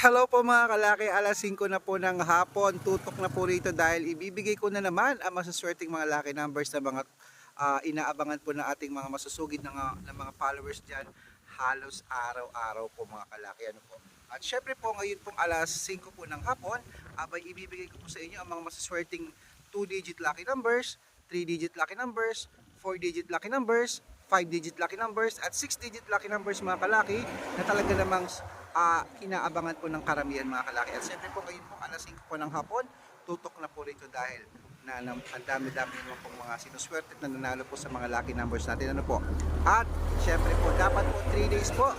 Hello po mga kalaki, alas 5 na po ng hapon, tutok na po rito dahil ibibigay ko na naman ang masuswerteng mga lucky numbers na mga ah, inaabangan po ng ating mga masusugid ng, ng mga followers dyan halos araw-araw po mga kalaki. Ano po? At syempre po ngayon pong alas 5 po ng hapon, abay ibibigay ko po sa inyo ang mga masuswerteng 2-digit lucky numbers, 3-digit lucky numbers, 4-digit lucky numbers, 5-digit lucky numbers, at 6-digit lucky numbers mga kalaki na talaga namang ah, inaabangan po ng karamihan mga kalaki. At syempre po ngayon po alas 5 po ng hapon, tutok na po rito dahil na, na ang dami-dami naman pong mga sinuswerte at nananalo po sa mga lucky numbers natin. Ano po? At syempre po, dapat po 3 days po,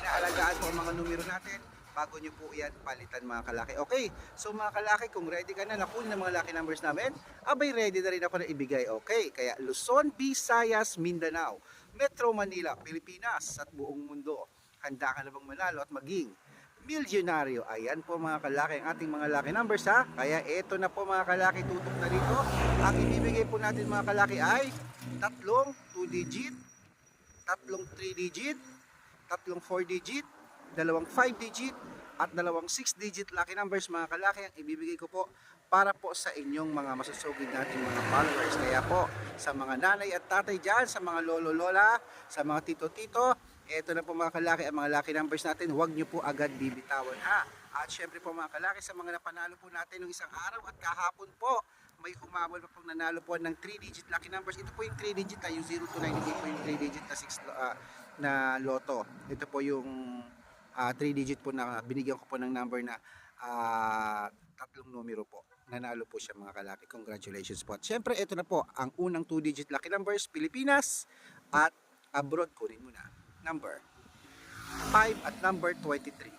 inaalagaan po ang mga numero natin bago nyo po yan palitan mga kalaki. Okay, so mga kalaki, kung ready ka na nakunin ng mga lucky numbers namin, abay ready na rin ako na ibigay. Okay, kaya Luzon, Visayas, Mindanao, Metro Manila, Pilipinas at buong mundo. Handa ka na bang manalo at maging milyonaryo. Ayan po mga kalaki ang ating mga lucky numbers ha. Kaya eto na po mga kalaki tutok na rito. Ang ibibigay po natin mga kalaki ay tatlong 2 digit, tatlong 3 digit, tatlong 4 digit, dalawang 5 digit, at dalawang 6 digit lucky numbers mga kalaki ang ibibigay ko po para po sa inyong mga masusugid nating mga followers. Kaya po sa mga nanay at tatay dyan, sa mga lolo-lola, sa mga tito-tito, eto na po mga kalaki ang mga lucky numbers natin. Huwag nyo po agad bibitawan ha. At syempre po mga kalaki sa mga napanalo po natin ng isang araw at kahapon po may humabol pa pong nanalo po ng 3 digit lucky numbers. Ito po yung 3 digit na yung 0 to 9 hindi po yung 3 digit na 6 ah, na loto. Ito po yung 3 digit po na binigyan ko po ng number na ah, tatlong numero po. Nanalo po siya mga kalaki. Congratulations po. At syempre ito na po ang unang 2 digit lucky numbers Pilipinas at abroad kunin mo na. Number 5 at number 23.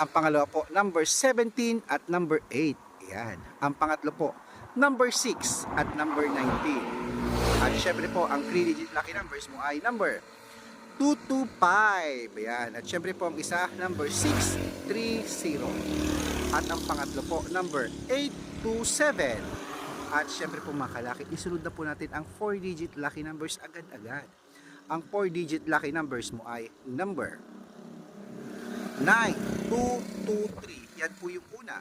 Ang pangalawa po, number 17 at number 8. Yan. Ang pangatlo po, number 6 at number 19. At syempre po, ang 3-digit lucky numbers mo ay number 225. Yan. At syempre po, ang isa, number 630. At ang pangatlo po, number 827. At syempre po mga kalaki, isunod na po natin ang 4-digit lucky numbers agad-agad. Ang 4-digit lucky numbers mo ay number 9223. Yan po yung una.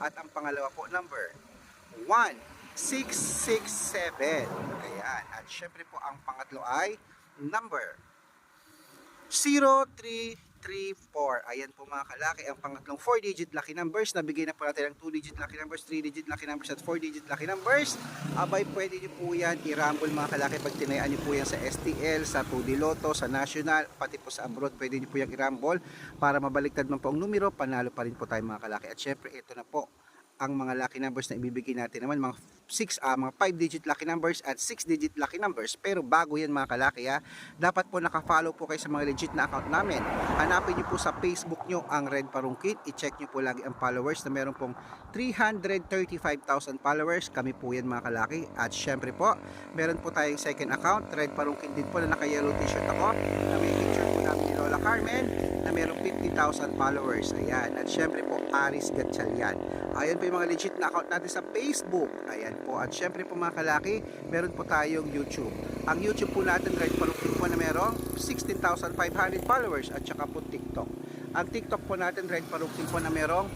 At ang pangalawa po, number 1667. Ayan. At syempre po, ang pangatlo ay number 0334. Ayan po mga kalaki, ang pangatlong 4-digit lucky numbers. Nabigay na po natin ang 2-digit lucky numbers, 3-digit lucky numbers, at 4-digit lucky numbers. Abay, pwede nyo po yan i-rumble mga kalaki pag tinayaan nyo po yan sa STL, sa 2D Lotto, sa National, pati po sa abroad. Pwede nyo po yan i-rumble para mabaliktad man po ang numero, panalo pa rin po tayo mga kalaki. At syempre, ito na po ang mga lucky numbers na ibibigay natin naman mga 6 ah, mga 5 digit lucky numbers at 6 digit lucky numbers. Pero bago yan mga kalaki ha, dapat po naka-follow po kayo sa mga legit na account namin. Hanapin niyo po sa Facebook nyo ang Red Parungkit. I-check niyo po lagi ang followers na meron pong 335,000 followers. Kami po yan mga kalaki. At syempre po meron po tayong second account Red Parungkit din po na naka-yellow t-shirt ako. Na may Lola Carmen na merong 50,000 followers. Ayan. At syempre po Aris Gatchalian. Ayan po yung mga legit na account natin sa Facebook. Ayan po. At syempre po mga kalaki meron po tayong YouTube. Ang YouTube po natin Red Parungkit po na merong 16,500 followers at saka po TikTok. Ang TikTok po natin Red Parungkit po na merong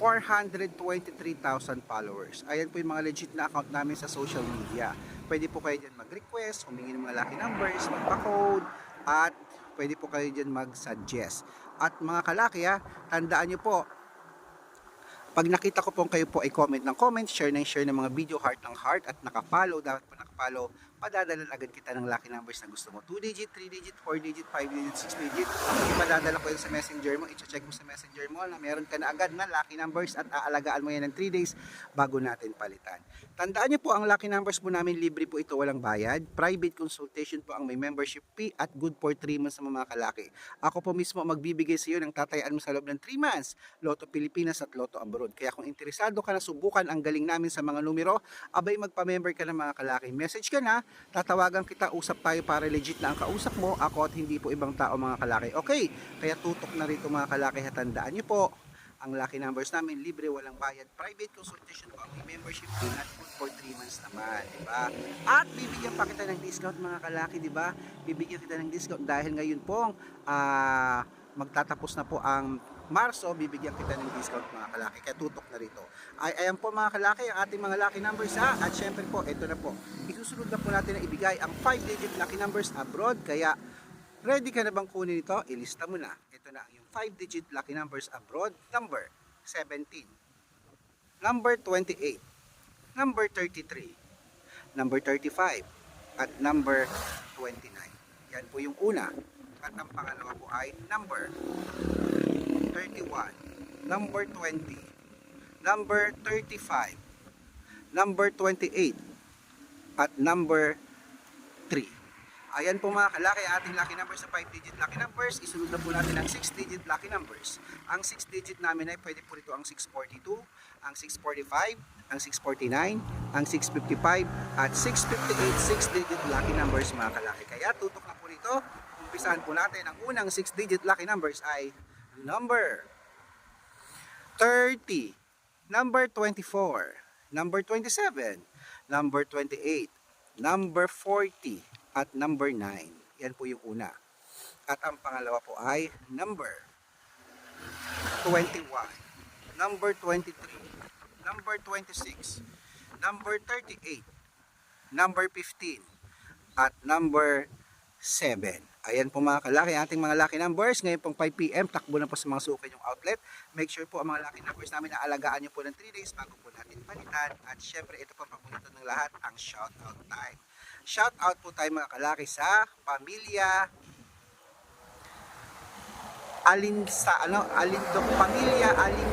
423,000 followers. Ayan po yung mga legit na account namin sa social media. Pwede po kayo dyan mag-request, humingi ng mga lucky numbers, magpa-code, at pwede po kayo dyan mag-suggest. At mga kalaki ha, tandaan nyo po, pag nakita ko po kayo po ay comment ng comment, share ng share ng mga video, heart ng heart, at naka-follow, dapat po naka-follow, padadalan agad kita ng lucky numbers na gusto mo. 2 digit, 3 digit, 4 digit, 5 digit, 6 digit. Ipadadala ko yun sa messenger mo, i-check mo sa messenger mo na meron ka na agad na lucky numbers at aalagaan mo yan ng 3 days bago natin palitan. Tandaan niyo po, ang lucky numbers po namin, libre po ito, walang bayad. Private consultation po ang may membership fee at good for 3 months sa mga kalaki. Ako po mismo magbibigay sa iyo ng tatayaan mo sa loob ng 3 months. Lotto Pilipinas at Lotto Abroad. Kaya kung interesado ka na subukan ang galing namin sa mga numero, abay magpa-member ka ng mga kalaki. Message ka na, tatawagan kita, usap tayo para legit na ang kausap mo, ako at hindi po ibang tao mga kalaki. Okay, kaya tutok na rito mga kalaki, tandaan niyo po, ang lucky numbers namin, libre, walang bayad. Private consultation po, may membership fee at good for 3 months naman, di ba? At bibigyan pa kita ng discount mga kalaki, di ba? Bibigyan kita ng discount dahil ngayon pong ah magtatapos na po ang Marso, bibigyan kita ng discount mga kalaki. Kaya tutok na rito. Ay, ayan po mga kalaki, ang ating mga lucky numbers ha. At syempre po, ito na po. Isusunod na po natin na ibigay ang 5-digit lucky numbers abroad. Kaya, ready ka na bang kunin ito? Ilista mo na. Ito na, yung 5-digit lucky numbers abroad. Number 17. Number 28. Number 33. Number 35. At number 29. Yan po yung una. At ang pangalawa po ay number 31, number 20, number 35, number 28, at number 3. Ayan po mga kalaki, ating lucky numbers sa 5-digit lucky numbers. Isunod na po natin ang 6-digit lucky numbers. Ang 6-digit namin ay pwede po rito ang 642, ang 645, ang 649, ang 655, at 658 6-digit lucky numbers mga kalaki. Kaya tutok na po rito. Umpisahan po natin. Ang unang 6-digit lucky numbers ay number 30, number 24, number 27, number 28, number 40, at number 9. Yan po yung una. At ang pangalawa po ay number 21, number 23, number 26, number 38, number 15, at number 7. Ayan po mga kalaki, ating mga lucky numbers. Ngayon pong 5pm, takbo na po sa mga suki yung outlet. Make sure po ang mga lucky numbers namin na alagaan nyo po ng 3 days bago po natin palitan. At syempre, ito po papunito ng lahat, ang shoutout time. Shoutout po tayo mga kalaki sa pamilya Alin sa ano Alindok pamilya Alin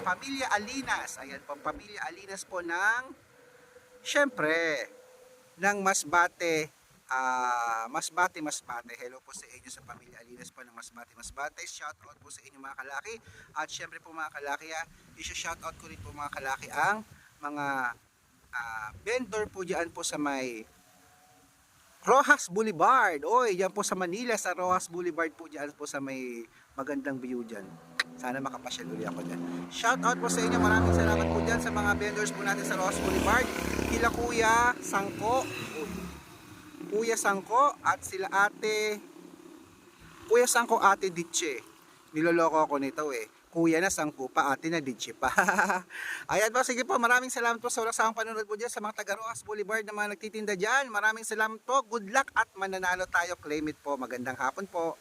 pamilya Alinas ayan po pamilya Alinas po ng syempre ng Masbate ah Masbate Masbate hello po sa inyo sa pamilya Alinas po ng Masbate Masbate shout out po sa inyo mga kalaki at syempre po mga kalaki ah, i-shout out ko rin po mga kalaki ang mga ah, vendor po diyan po sa may Rojas Boulevard. Oy, yan po sa Manila, sa Rojas Boulevard po dyan po sa may magandang view dyan. Sana makapasyal uli ako dyan. Shout out po sa inyo. Maraming salamat po dyan sa mga vendors po natin sa Rojas Boulevard. Kila Kuya Sangko. Uy. Kuya Sangko at sila ate Kuya Sangko ate Ditche. Niloloko ako nito eh. Kuya na sangko pa, ate na Ditche pa. Ayan po, sige po. Maraming salamat po sa walang sawang panonood po dyan sa mga taga Rojas Boulevard na mga nagtitinda dyan. Maraming salamat po. Good luck at mananalo tayo. Claim it po. Magandang hapon po.